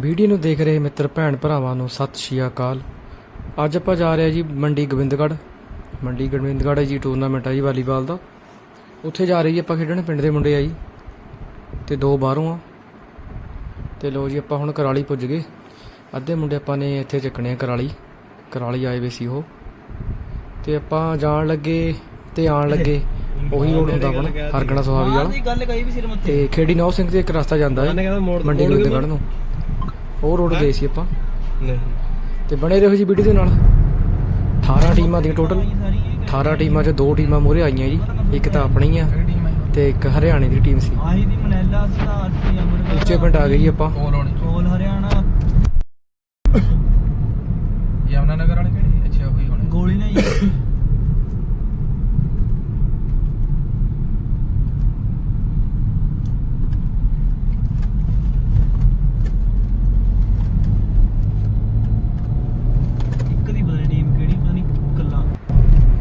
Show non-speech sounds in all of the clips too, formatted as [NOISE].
Video ਨੂੰ ਦੇਖ ਰਹੇ ਮਿੱਤਰ ਭੈਣ ਭਰਾਵਾਂ ਨੂੰ ਸਤਿ ਸ਼੍ਰੀ ਅਕਾਲ। ਅੱਜ ਆਪਾਂ ਜਾ ਰਹੇ ਹਾਂ ਜੀ ਮੰਡੀ ਗੋਬਿੰਦਗੜ੍ਹ। ਮੰਡੀ ਗੋਬਿੰਦਗੜ੍ਹ ਜੀ ਟੂਰਨਾਮੈਂਟ ਹੈ ਜੀ ਵਾਲੀਬਾਲ ਦਾ। ਉੱਥੇ ਜਾ ਰਹੇ ਆਪਾਂ ਖੇਡਣ ਪਿੰਡ ਦੇ ਮੁੰਡੇ ਆ ਜੀ। ਤੇ ਦੋ ਬਾਹਰੋਂ ਆ। ਤੇ ਲੋ ਜੀ ਆਪਾਂ ਹੁਣ ਕਰਾਲੀ ਪੁੱਜ ਗਏ। ਅੱਧੇ ਮੁੰਡੇ ਆਪਾਂ ਨੇ ਇੱਥੇ ਚੱਕਣੇ ਆ ਕਰਾਲੀ। ਕਰਾਲੀ ਆਏ ਵੇ ਸੀ ਉਹ। ਤੇ ਆਪਾਂ ਜਾਣ ਲੱਗੇ ਤੇ ਆਣ ਲੱਗੇ। [LAUGHS] ਉਹੀ ਰੋਡ ਹੁੰਦਾ ਆਪਣਾ ਹਰਗਣਾ ਸੁਹਾਵੀ ਵਾਲਾ। ਤੇ ਖੇੜੀ ਨੌ ਸਿੰਘ ਤੇ ਇੱਕ ਰਸਤਾ ਜਾਂਦਾ ਹੈ ਮੰਡੀ ਗੋਬਿੰਦਗੜ੍ਹ ਨੂੰ। ਉਹ ਰੋਡ ਗਏ ਸੀ ਆਪਾਂ। ਨਹੀਂ। ਤੇ ਬਣੇ ਰਹੋ ਜੀ ਵੀਡੀਓ ਦੇ ਨਾਲ। 18 ਟੀਮਾਂ ਦੀਆਂ ਟੋਟਲ 18 ਟੀਮਾਂ 'ਚ ਦੋ ਟੀਮਾਂ ਮੂਹਰੇ ਆਈਆਂ ਜੀ। ਇੱਕ ਤਾਂ ਆਪਣੀ ਆ ਤੇ ਇੱਕ ਹਰਿਆਣੇ ਦੀ ਟੀਮ ਸੀ। ਆਹੀ ਦੀ ਮਨੈਲਾ ਸੁਧਾਰ ਸੀ ਅਮਰਗੜ੍ਹ ਉੱਚੇ ਪਿੰਡ ਆ ਜੀ ਆਪਾਂ। ਕੋਲ ਹਰਿਆਣਾ। ਯਮਨਾ ਨਗਰ ਵਾਲੇ ਕਿਹੜੇ? ਅੱਛਾ ਹੋਈ ਹੋਣੇ। ਗੋਲੀ ਨਹੀਂ ਇੱਕ ਦੀ ਬਦਲ ਟੀਮ ਕਿਹੜੀ ਪਤਾ ਨਹੀਂ ਕੱਲਾ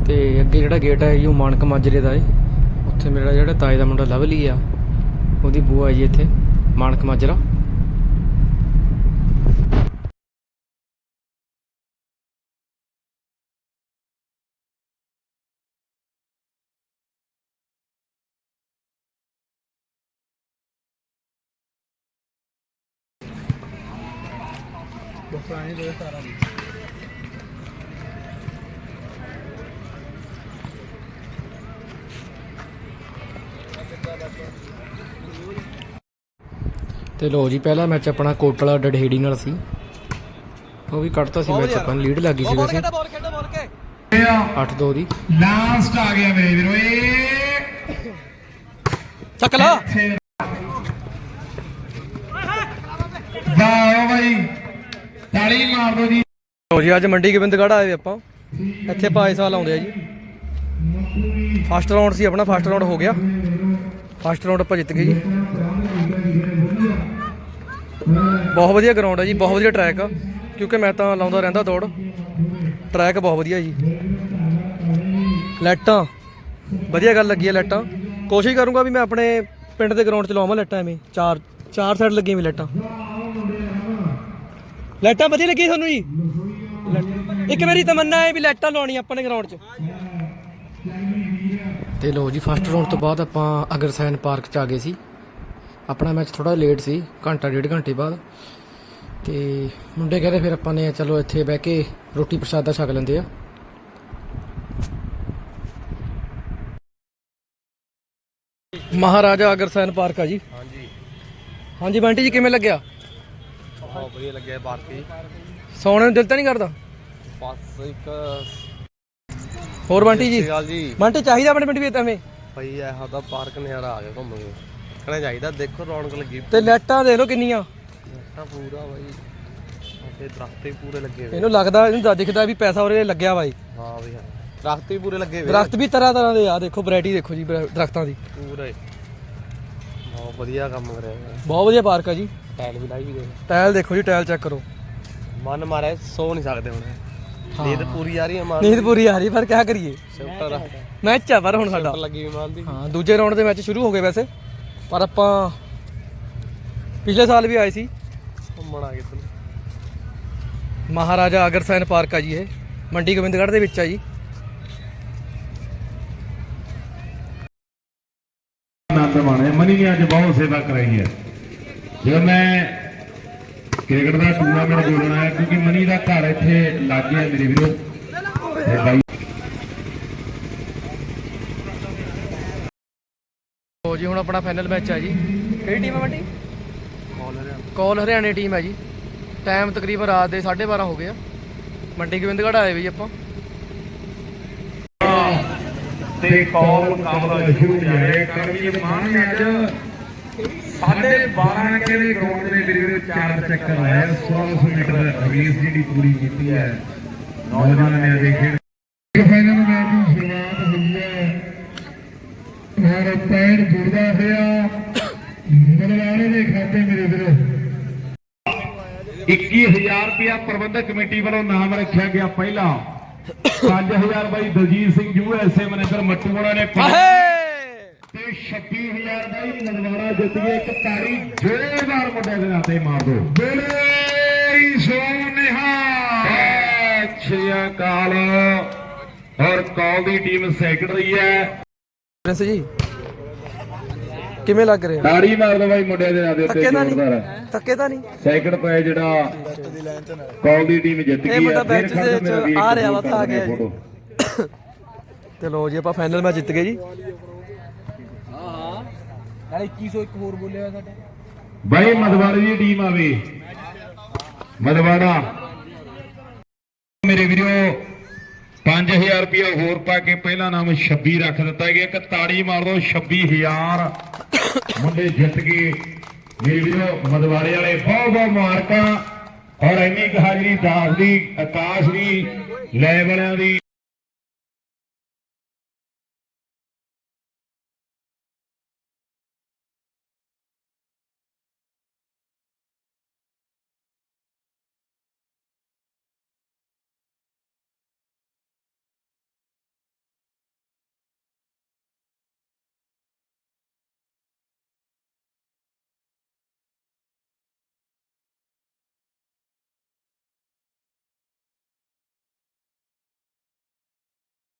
ਤੇ ਅੱਗੇ ਜਿਹੜਾ ਗੇਟ ਹੈ ਜੀ, ਉਹ ਮਾਨਕ ਮਾਜਰੇ ਦਾ ਏ ਉੱਥੇ ਮੇਰਾ ਜਿਹੜਾ ਤਾਏ ਦਾ ਮੁੰਡਾ ਲਵਲੀ ਆ, ਉਹਦੀ ਬੂਆ ਜੀ ਇੱਥੇ, ਮਾਨਕ ਮਾਜਰਾ। ਪੁਰਾਣੀ 2017 ਦੀ। ਤੇ ਲੋ ਜੀ ਪਹਿਲਾ ਮੈਚ ਆਪਣਾ ਕੋਟਲਾ ਡਡਹੇੜੀ ਨਾਲ ਸੀ। ਉਹ ਵੀ ਕੱਢਤਾ ਸੀ ਮੈਚ ਆਪਾਂ ਲੀਡ ਲੱਗੀ ਸੀ ਵੈਸੇ। ਬੋਲ ਖੇਡੋ ਬੋਲ ਕੇ। 8-2 ਦੀ ਲਾਸਟ ਆ ਗਿਆ ਮੇਰੇ ਵੀਰੋ ਇਹ ਚੱਕ ਲਾ। ਵਾਹ ਬਾਈ। ਤਾੜੀ ਮਾਰ ਦੋ ਜੀ। ਲੋ ਜੀ ਅੱਜ ਮੰਡੀ ਗੋਬਿੰਦਗੜ੍ਹ ਆਏ ਆਪਾਂ। ਇੱਥੇ ਇਸ ਸਾਲ ਆਉਂਦੇ ਆ ਜੀ। ਫਸਟ ਰਾਉਂਡ ਸੀ ਆਪਣਾ ਫਸਟ ਰਾਉਂਡ ਹੋ ਗਿਆ। ਫਸਟ ਰਾਉਂਡ ਆਪਾਂ ਜਿੱਤ ਗਏ ਜੀ। ਬਹੁਤ ਵਧੀਆ ਗਰਾਊਂਡ ਹੈ ਜੀ, ਬਹੁਤ ਵਧੀਆ ਟਰੈਕ ਆ। ਕਿਉਂਕਿ ਮੈਂ ਤਾਂ ਲਾਉਂਦਾ ਰਹਿੰਦਾ ਦੌੜ। ਟਰੈਕ ਬਹੁਤ ਵਧੀਆ ਜੀ। ਲਾਈਟਾਂ, ਵਧੀਆ ਗੱਲ ਲੱਗੀ ਹੈ ਲਾਈਟਾਂ। ਕੋਸ਼ਿਸ਼ ਕਰੂੰਗਾ ਵੀ ਮੈਂ ਆਪਣੇ ਪਿੰਡ ਦੇ ਗਰਾਊਂਡ 'ਚ ਲਾਵਾਂ ਲਾਈਟਾਂ ਐਵੇਂ। ਚਾਰ ਚਾਰ ਸਾਈਡ ਲੱਗੀਆਂ ਵੀ ਲਾਈਟਾਂ। ਲਾਈਟਾਂ ਵਧੀਆ ਲੱਗੀਆਂ ਤੁਹਾਨੂੰ ਜੀ? ਇੱਕ ਮੇਰੀ ਤਮੰਨਾ ਹੈ ਵੀ ਲਾਈਟਾਂ ਲਾਉਣੀਆਂ ਆਪਣੇ ਗਰਾਊਂਡ 'ਚ। ਤੇ ਲੋ ਜੀ ਫਸਟ ਰਾਉਂਡ ਤੋਂ ਬਾਅਦ ਆਪਾਂ ਅਗਰਸੈਨ ਪਾਰਕ 'ਚ ਆ ਗਏ ਸੀ। ਆਪਣਾ ਮੈਚ ਥੋੜਾ ਲੇਟ ਸੀ ਘੰਟਾ ਡੇਢ ਘੰਟੇ ਬਾਅਦ। ਤੇ ਮੁੰਡੇ ਕਹਿੰਦੇ ਫਿਰ ਆਪਾਂ ਨੇ ਚਲੋ ਇੱਥੇ ਬਹਿ ਕੇ ਰੋਟੀ ਪ੍ਰਸ਼ਾਦਾ ਛਕ ਲੈਂਦੇ ਆ। ਮਹਾਰਾਜਾ ਅਗਰਸੈਨ ਪਾਰਕ ਆ ਜੀ। ਹਾਂਜੀ। ਹਾਂਜੀ ਬੰਟੀ ਜੀ ਕਿਵੇਂ ਲੱਗਿਆ? ਬਹੁਤ ਵਧੀਆ ਲੱਗਿਆ ਪਾਰਟੀ ਸੌਣ ਨੂੰ ਦਿਲ ਤਾਂ ਨਹੀਂ ਕਰਦਾ? ਬਸ ਇੱਕ ਹੋਰ ਬੰਟੀ ਜੀ? ਜੀ। ਬੰਟੀ ਚਾਹੀਦਾ ਆਪਣੇ ਪਿੰਡ ਵੀ ਐਵੇਂ? ਭਈ ਇਹੋ ਦਾ ਪਾਰਕ ਨਜ਼ਾਰਾ ਆ ਗਿਆ ਘੁੰਮ ਕੇ। ਕਹਿਣਾ ਚਾਹੀਦਾ। ਦੇਖੋ ਰੌਣਕ ਲੱਗੀ ਤੇ ਲਾਈਟਾਂ ਦੇਖ ਲਓ ਕਿੰਨੀਆਂ। ਤਾਂ ਪੂਰਾ ਬਾਈ। ਤੇ ਦਰਖਤ ਹੀ ਪੂਰੇ ਲੱਗੇ ਹੋਏ। ਇਹਨੂੰ ਲੱਗਦਾ ਇਹਨੂੰ ਤਾਂ ਦਿਖਦਾ ਵੀ ਪੈਸਾ ਉਰੇ ਲੱਗਿਆ ਬਾਈ। ਹਾਂ ਬਈ ਹਾਂ। ਦਰਖਤ ਹੀ ਪੂਰੇ ਲੱਗੇ ਹੋਏ। ਦਰਖਤ ਵੀ ਤਰ੍ਹਾਂ ਤਰ੍ਹਾਂ ਦੇ ਆ। ਦੇਖੋ ਵੈਰਾਈਟੀ ਦੇਖੋ ਜੀ ਦਰ- ਦਰਖਤਾਂ ਦੀ। ਪੂਰੇ। ਬਹੁਤ ਵਧੀਆ ਕੰਮ ਕਰਿਆ ਹੋਇਆ। ਬਹੁਤ ਵਧੀਆ ਪਾਰਕ ਆ ਜੀ। ਟਾਇਲ ਵੀ ਲਾਈ ਵੀ ਦੇ ਟਾਇਲ ਦੇਖੋ ਜੀ ਟਾਇਲ ਚੈੱਕ ਕਰੋ। ਮਨ ਮਾਰੇ ਸੋ ਨਹੀਂ ਸਕਦੇ ਹੁਣ। ਨੀਂਦ ਪੂਰੀ ਆ ਰਹੀ ਹੈ ਮਾਨ ਨੀਂਦ ਪੂਰੀ ਆ ਰਹੀ ਪਰ ਕਿਆ ਕਰੀਏ। ਸ਼ਿਫਟਰ ਮੈਚ ਆ ਪਰ ਹੁਣ ਸਾਡਾ। ਲੱਗੀ ਵੀ ਮਾਨ ਦੀ। ਹਾਂ ਦੂਜੇ ਰਾਉਂਡ ਦੇ ਮੈਚ ਸ਼ੁਰੂ ਹੋ ਗਏ ਵੈਸੇ। ਪਰ ਆਪਾਂ ਪਿਛਲੇ ਸਾਲ ਵੀ ਆਏ ਸੀ। ਘੁੰਮਣ ਆ ਗਏ ਤੂੰ ਮਹਾਰਾਜਾ ਅਗਰਸੈਨ ਪਾਰਕ ਆ ਜੀ ਇਹ। ਮੰਡੀ ਗੋਬਿੰਦਗੜ੍ਹ ਦੇ ਵਿੱਚ ਆ ਜੀ। ਆਨੰਦ ਮਾਣੇ ਮਨੀ ਨੇ ਅੱਜ ਬਹੁਤ ਸੇਵਾ ਕਰਾਈ ਹੈ। ਜਦੋਂ ਮੈਂ ਕ੍ਰਿਕਟ ਦਾ ਟੂਰਨਾਮੈਂਟ ਬੋਲਣਾ ਹੈ ਕਿਉਂਕਿ ਮਨੀ ਦਾ ਘਰ ਇੱਥੇ ਲਾਗੇ ਹੈ ਮੇਰੇ ਵੀਰੋ ਤੇ ਬਾਈ ਲੋ ਜੀ ਹੁਣ ਆਪਣਾ ਫਾਈਨਲ ਮੈਚ ਆ ਜੀ। ਕਿਹੜੀ ਟੀਮ ਆ ਮੰਡੀ ਕਾਲ ਹਰਿਆਣੇ। ਟੀਮ ਹੈ ਜੀ। ਟਾਈਮ ਤਕਰੀਬਨ ਰਾਤ ਦੇ 12:30 ਹੋ ਗਏ ਆ। ਮੰਡੀ ਗੋਬਿੰਦਗੜ੍ਹ ਆਏ ਵੀ ਆਪਾਂ। ਤੇ ਕਾਲ ਮੁਕਾਬਲਾ ਸ਼ੁਰੂ ਹੋ ਜਾਏ ਕਰਮਜੀਤ ਮਾਨ ਨੇ ਅੱਜ ਸਾਢੇ 12 ਘੰਟੇ ਦੇ ਗਰਾਊਂਡ ਦੇ ਵੀਰੋ ਚਾਰ ਚੱਕਰ ਲਾਇਆ 1600 ਮੀਟਰ ਰੇਸ ਜਿਹੜੀ ਪੂਰੀ ਕੀਤੀ ਹੈ। ਨੌਜਵਾਨ ਨੇ ਅੱਜ ਖੇਡ ਫਾਈਨਲ ਮੈਚ ਦੀ ਸ਼ੁਰੂਆਤ ਹੋਈ ਹੈ ਔਰ ਪੈਰ ਜੁੜਦਾ ਹੋਇਆ ਮਨਵਾਰੇ ਦੇ ਖਾਤੇ ਮੇਰੇ ਵੀਰੋ 21000 ਰੁਪਇਆ ਪ੍ਰਬੰਧਕ ਕਮੇਟੀ ਵੱਲੋਂ ਨਾਮ ਰੱਖਿਆ ਗਿਆ ਪਹਿਲਾ। 5000 ਬਾਈ ਦਲਜੀਤ ਸਿੰਘ ਯੂਐਸਏ ਮੈਨੇਜਰ ਮੱਟੂ ਹੋਣਾ ਨੇ ਆਹੇ! ਤੇ 26000 ਦਾ ਹੀ ਨਦਵਾਰਾ ਜਿੱਤ ਗਏ। ਇੱਕ ਤਾੜੀ ਜ਼ੋਰਦਾਰ ਮੁੰਡੇ ਦੇ ਹੱਥੇ ਮਾਰ ਦੋ। ਬੋਲੇ ਸੋਨਿਹਾ ਸ੍ਰੀ ਅਕਾਲ। ਔਰ ਕਾਲ ਦੀ ਟੀਮ ਸੈਕਿੰਡ ਰਹੀ ਹੈ। ਪ੍ਰਿੰਸ ਜੀ ਕਿਵੇਂ ਲੱਗ ਰਿਹਾ? ਤਾੜੀ ਮਾਰ ਦੋ ਬਾਈ ਮੁੰਡਿਆਂ ਦੇ ਹੱਥੇ ਥੱਕੇ ਤਾਂ ਨਹੀਂ? ਥੱਕੇ ਤਾਂ ਨਹੀਂ? ਸੈਕਿੰਡ ਪਏ ਜਿਹੜਾ ਕਾਲ ਦੀ ਟੀਮ ਜਿੱਤ ਇਹ ਗਈ ਮੁੰਡਾ ਹੈ ਫਿਰ bench ਖੜ੍ਹ ਦੇ ਮੇਰਾ ਵੀਰ ਆ ਰਿਹਾ ਵਾ, ਕਰ ਆ ਦਿੰਦੇ ਗਿਆ ਜੀ। ਫੋਟੋ। [COUGHS] ਤੇ ਲੋ ਜੀ ਆਪਾਂ ਫਾਈਨਲ ਮੈਚ ਜਿੱਤ ਗਏ ਜੀ। ਹਾਂ ਹਾਂ। ਨਾਲੇ 2101 ਹੋਰ ਬੋਲਿਆ ਸਾਡਾ। ਬਾਈ ਮਦਵਾੜੇ ਦੀ ਟੀਮ ਆਵੇ ਮਦਵਾੜਾ। ਮੇਰੇ ਵੀਰੋ 5000 ਰੁਪਇਆ ਹੋਰ ਪਾ ਕੇ ਪਹਿਲਾ ਨਾਮ 26 ਰੱਖ ਦਿੱਤਾ ਗਿਆ। ਇੱਕ ਤਾੜੀ ਮਾਰ ਦੋ 26000 ਮੁੰਡੇ ਜਿੱਤ ਗਏ। ਮੇਰੇ ਵੀਰੋ ਮਦਵਾੜੇ ਵਾਲੇ ਬਹੁਤ ਬਹੁਤ ਮੁਬਾਰਕਾਂ। ਔਰ ਇੰਨੀ ਕੁ ਹਾਜ਼ਰੀ ਦਾਸ ਦੀ ਆਕਾਸ਼ ਦੀ ਲੈ ਵਾਲਿਆਂ ਦੀ।